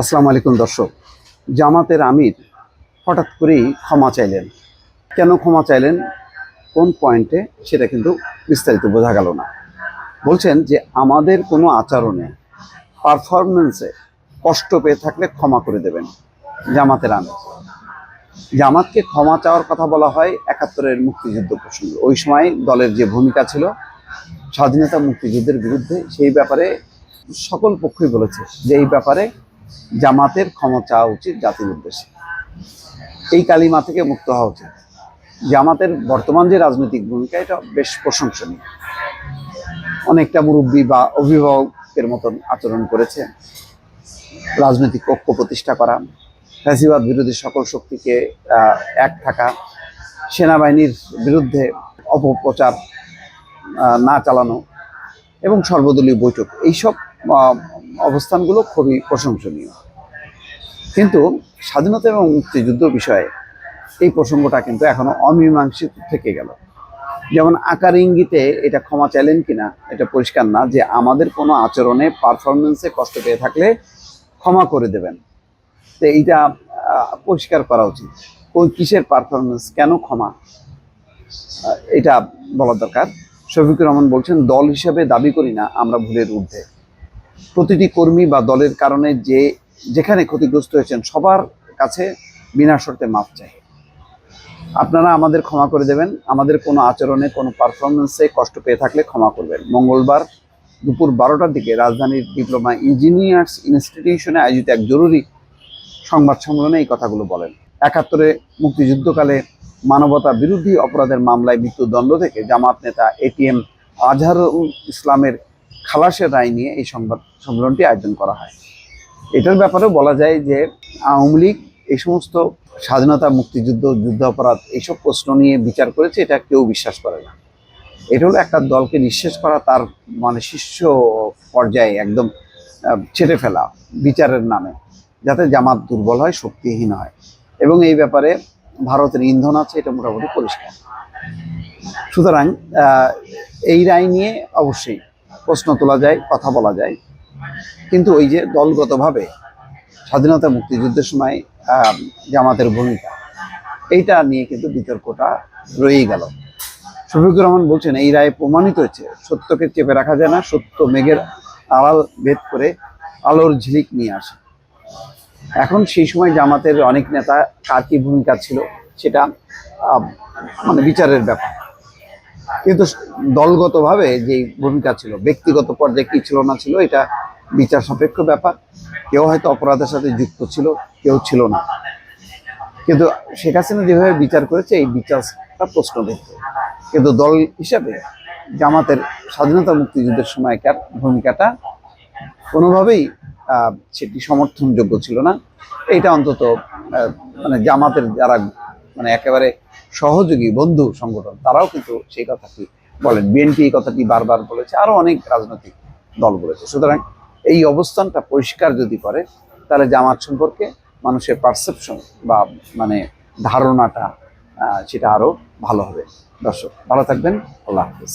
আসসালামু আলাইকুম দর্শক। জামাতের আমির হঠাৎ করেই ক্ষমা চাইলেন। কেন ক্ষমা চাইলেন? কোন পয়েন্টে? সেটা কিন্তু বিস্তারিত বোঝা গেল না। বলছেন যে আমাদের কোনো আচরণে পারফরমেন্সে কষ্ট পেয়ে থাকলে ক্ষমা করে দেবেন জামাতের আমির। জামাতকে ক্ষমা চাওয়ার কথা বলা হয় একাত্তরের মুক্তিযুদ্ধ প্রসঙ্গে। ওই সময় দলের যে ভূমিকা ছিল, স্বাধীনতা মুক্তিযুদ্ধের বিরুদ্ধে সেই ব্যাপারে সকল পক্ষই বলেছে যে এই ব্যাপারে জামাতের ক্ষমা চাওয়া উচিত জাতির উদ্দেশ্যে। এই কালিমা থেকে মুক্ত হওয়া উচিত। জামাতের বর্তমান যে রাজনৈতিক ভূমিকা, এটা বেশ প্রশংসনীয়। অনেকটা মুরব্বী বা অভিভাবকের মতন আচরণ করেছে। রাজনৈতিক ঐক্য প্রতিষ্ঠা করা, ফ্যাসিবাদ বিরোধী সকল শক্তিকে এক থাকা, সেনাবাহিনীর বিরুদ্ধে অপপ্রচার না চালানো এবং সর্বদলীয় বৈঠক, এইসব অবস্থানগুলো খুবই প্রশংসনীয়। কিন্তু স্বাধীনতা এবং মুক্তিযুদ্ধ বিষয়ে এই প্রসঙ্গটা কিন্তু এখনও অমীমাংসিত থেকে গেল। যেমন আকার ইঙ্গিতে এটা ক্ষমা চাইলেন কিনা এটা পরিষ্কার না যে আমাদের কোনো আচরণে পারফরমেন্সে কষ্ট পেয়ে থাকলে ক্ষমা করে দেবেন। তো এইটা পরিষ্কার করা উচিত। কোন কিসের পারফরমেন্স কেন ক্ষমা? এটা বলা দরকার। শফিকুর রহমান বলছেন, দল হিসেবে দাবি করি না আমরা ভুলের ঊর্ধ্বে। প্রতিটি কর্মী বা দলের কারণে যে যেখানে ক্ষতিগ্রস্ত হয়েছেন সবার কাছে বিনা শর্তে মাপ চাই। আপনারা আমাদের ক্ষমা করে দেবেন। আমাদের কোনো আচরণে, কোনো পারফরমেন্সে কষ্ট পেয়ে থাকলে ক্ষমা করবেন। মঙ্গলবার দুপুর বারোটার দিকে রাজধানীর ডিপ্লোমা ইঞ্জিনিয়ার্স ইনস্টিটিউশনে আয়োজিত এক জরুরি সংবাদ সম্মেলনে এই কথাগুলো বলেন। একাত্তরে মুক্তিযুদ্ধকালে মানবতা বিরোধী অপরাধের মামলায় মৃত্যুদণ্ড থেকে জামাত নেতা এটিএম আজহারুল ইসলামের খালাসের রায় নিয়ে এই সংবাদ সম্মেলনটি আয়োজন করা হয়। এটার ব্যাপারেও বলা যায় যে, আওয়ামী লীগ এই সমস্ত স্বাধীনতা, মুক্তিযুদ্ধ যুদ্ধ অপরাধ এইসব প্রশ্ন নিয়ে বিচার করেছে, এটা কেউ বিশ্বাস করে না। এটা হলো একটা দলকে নিঃশেষ করা, তার মানে শীর্ষ পর্যায়ে একদম ছেড়ে ফেলা বিচারের নামে, যাতে জামাত দুর্বল হয়, শক্তিহীন হয়। এবং এই ব্যাপারে ভারতের ইন্ধন আছে, এটা মোটামুটি পরিষ্কার। সুতরাং এই রায় নিয়ে অবশ্যই প্রশ্ন তোলা যায়, কথা বলা যায়। কিন্তু ওই যে দলগতভাবে স্বাধীনতা মুক্তিযুদ্ধের সময় জামাতের ভূমিকা, এইটা নিয়ে কিন্তু বিতর্কটা রয়েই গেল। শফিকুর রহমান বলছেন, এই রায়ে প্রমাণিত হয়েছে। সত্যকে চেপে রাখা যায় না, সত্য মেঘের আড়াল ভেদ করে আলোর ঝিলিক নিয়ে আসে। এখন সেই সময় জামাতের অনেক নেতা, কার কি ভূমিকা ছিল, সেটা মানে বিচারের ব্যাপার। কিন্তু দলগতভাবে যে ভূমিকা ছিল, ব্যক্তিগত পর্যায়ে কি ছিল না ছিল, এটা বিচার সাপেক্ষ ব্যাপার। কেউ হয়তো অপরাধের সাথে যুক্ত ছিল, কেউ ছিল না। কিন্তু শেখ হাসিনা যেভাবে বিচার করেছে, এই বিচারটা প্রশ্ন প্রশ্নবিদ্ধ। কিন্তু দল হিসাবে জামাতের স্বাধীনতা মুক্তিযুদ্ধের সময়কার ভূমিকাটা কোনোভাবেই সেটি সমর্থনযোগ্য ছিল না। এটা অন্তত মানে জামাতের যারা মানে একেবারে সহযোগী বন্ধু সংগঠন, তারাও কিন্তু সেই কথাটি বলেন। বিএনপি এই কথাটি বারবার বলেছে, আরও অনেক রাজনৈতিক দল বলেছে। সুতরাং এই অবস্থানটা পরিষ্কার যদি করে, তাহলে জামাত সম্পর্কে মানুষের পারসেপশন বা মানে ধারণাটা সেটা আরও ভালো হবে। দর্শক, ভালো থাকবেন। আল্লাহ হাফিজ।